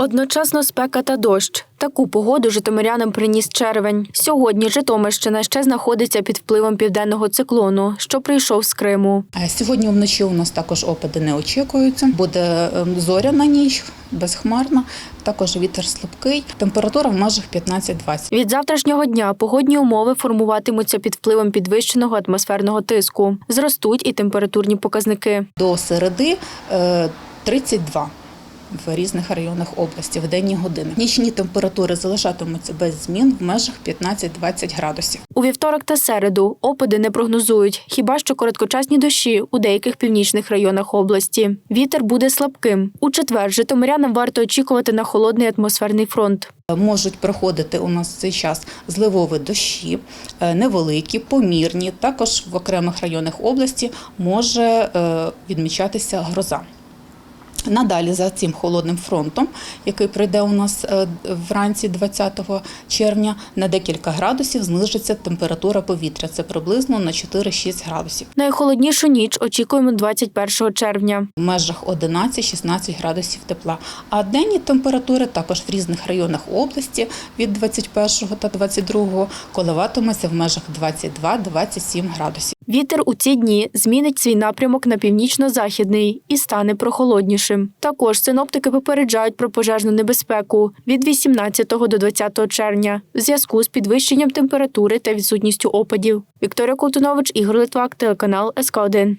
Одночасно спека та дощ. Таку погоду житомирянам приніс червень. Сьогодні Житомирщина ще знаходиться під впливом південного циклону, що прийшов з Криму. Е, Сьогодні вночі у нас також опади не очікуються. Буде ем, зоряна ніч, безхмарна, також вітер слабкий. Температура в межах 15-20. Від завтрашнього дня погодні умови формуватимуться під впливом підвищеного атмосферного тиску. Зростуть і температурні показники. До середи е, 32 в різних районах області в денні години. Нічні температури залишатимуться без змін в межах 15-20 градусів. У вівторок та середу опади не прогнозують, хіба що короткочасні дощі у деяких північних районах області. Вітер буде слабким. У четвер житомирянам варто очікувати на холодний атмосферний фронт. Можуть проходити у нас в цей час зливові дощі, е, невеликі, помірні. Також в окремих районах області може е, відмічатися гроза. Надалі за цим холодним фронтом, який прийде у нас е, вранці 20 червня, на декілька градусів знижиться температура повітря. Це приблизно на 4-6 градусів. Найхолоднішу ніч очікуємо 21 червня. В межах 11-16 градусів тепла. А денні температури також в різних районах області від 21 та 22 коливатимуться в межах 22-27 градусів. Вітер у ці дні змінить свій напрямок на північно-західний і стане прохолоднішим. Також синоптики попереджають про пожежну небезпеку від 18 до 20 червня в зв'язку з підвищенням температури та відсутністю опадів. Вікторія Колтунович, Ігор Литвак, телеканал СК 1